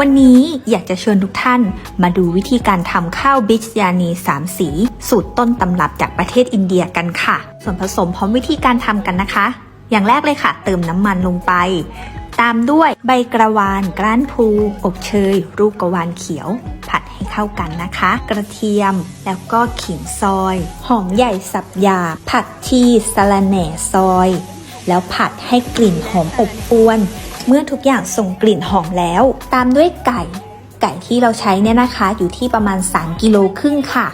วันนี้อยากจะเชวนทุกท่านมาดูวิธีการทำข้าวบิชยานีสามสี สูตรต้นตำรับจากประเทศอินเดียกันค่ะ ส่วนผสมพร้อมวิธีการทำกันนะคะ อย่างแรกเลยค่ะ เติมน้ำมันลงไป ตามด้วยใบกระวานกล้านพลูอบเชย รูปกระวานเขียว ผัดให้เข้ากันนะคะ กระเทียมแล้วก็ขิงซอย หอมใหญ่สับหยา ผักชีสะระแหน่ซอย แล้วผัดให้กลิ่นหอมอบอวน เมื่อทุกอย่างส่งกลิ่นหอมแล้ว ตามด้วยไก่ ไก่ที่เราใช้เนี่ยนะคะ อยู่ที่ประมาณ 3 กิโลครึ่งค่ะ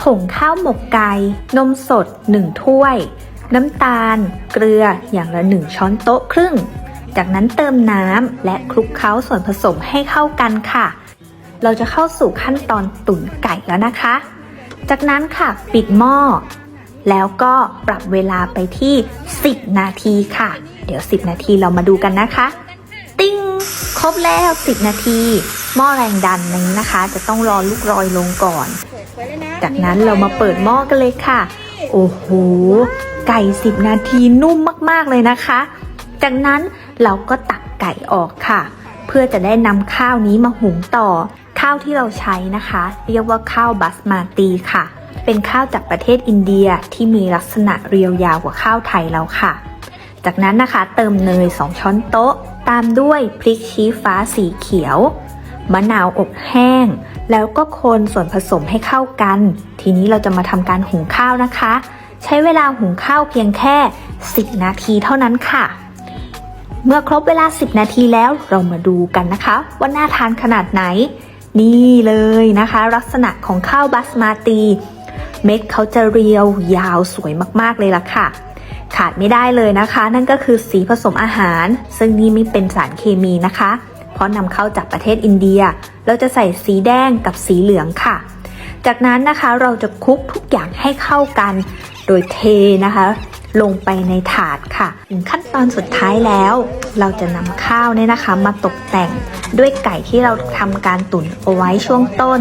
ผงข้าวหมกไก่ นมสด 1 ถ้วย น้ำตาล เกลืออย่างละ 1 ช้อนโต๊ะครึ่ง จากนั้นเติมน้ำและคลุกเคล้าส่วนผสมให้เข้ากันค่ะ เราจะเข้าสู่ขั้นตอนตุ๋นไก่แล้วนะคะ จากนั้นค่ะปิดหม้อแล้วก็ปรับเวลาไปที่ 10 นาทีค่ะ ดี๋ยว 10 นาทีเรามาดูกันนะคะ ติ้งครบแล้ว 10 นาที หม้อแรงดันนี้นะคะ จะต้องรอลูกรอยลงก่อน จากนั้นเรามาเปิดหม้อกันเลยค่ะ โอ้โห ไก่ 10 นาทีนุ่มมากๆเลยนะคะ จากนั้นเราก็ตักไก่ออกค่ะ เพื่อจะได้นำข้าวนี้มาหุงต่อ ข้าวที่เราใช้นะคะ เรียกว่าข้าวบัสมาตีค่ะเป็นข้าวจากประเทศอินเดียที่มีลักษณะเรียวยาวกว่าข้าวไทยเราค่ะ จากนั้นนะคะเติมเนย 2 ช้อนโต๊ะ ตามด้วยพริกชี้ฟ้าสีเขียว มะนาวอบแห้ง แล้วก็คนส่วนผสมให้เข้ากัน ทีนี้เราจะมาทำการหุงข้าวนะคะ ใช้เวลาหุงข้าวเพียงแค่ 10 นาทีเท่านั้นค่ะ เมื่อครบเวลา 10 นาทีแล้วเรามาดูกันนะคะ ว่าน่าทานขนาดไหน นี่เลยนะคะ ลักษณะของข้าวบัสมาตี เม็ดเขาจะเรียวยาวสวยมากๆเลยล่ะค่ะ ขาดไม่ได้เลยนะคะ นั่นก็คือสีผสมอาหาร ซึ่งนี่ไม่เป็นสารเคมีนะคะ เพราะนำเข้าจากประเทศอินเดีย เราจะใส่สีแดงกับสีเหลืองค่ะ จากนั้นนะคะเราจะคลุกทุกอย่างให้เข้ากัน โดยเทนะคะ ลงไปในถาดค่ะ ถึงขั้นตอนสุดท้ายแล้ว เราจะนำข้าวเนี่ยนะคะ มาตกแต่งด้วยไก่ที่เราทำการตุ๋นเอาไว้ช่วงต้น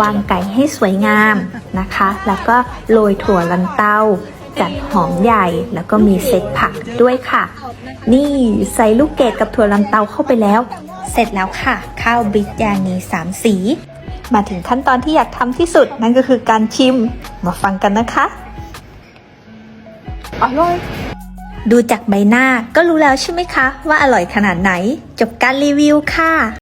วางไก่ให้สวยงามนะคะ แล้วก็โรยถั่วลันเตา จัดหอมใหญ่ แล้วก็มีเศษผักด้วยค่ะ นี่ใส่ลูกเกดกับถั่วลันเตาเข้าไปแล้ว เสร็จแล้วค่ะ ข้าวบริยานีสามสี มาถึงขั้นตอนที่อยากทำที่สุดนั่นก็คือการชิม มาฟังกันนะคะอร่อยดูจากใบหน้าก็รู้แล้วใช่ไหมคะ ว่าอร่อยขนาดไหน จบการรีวิวค่ะ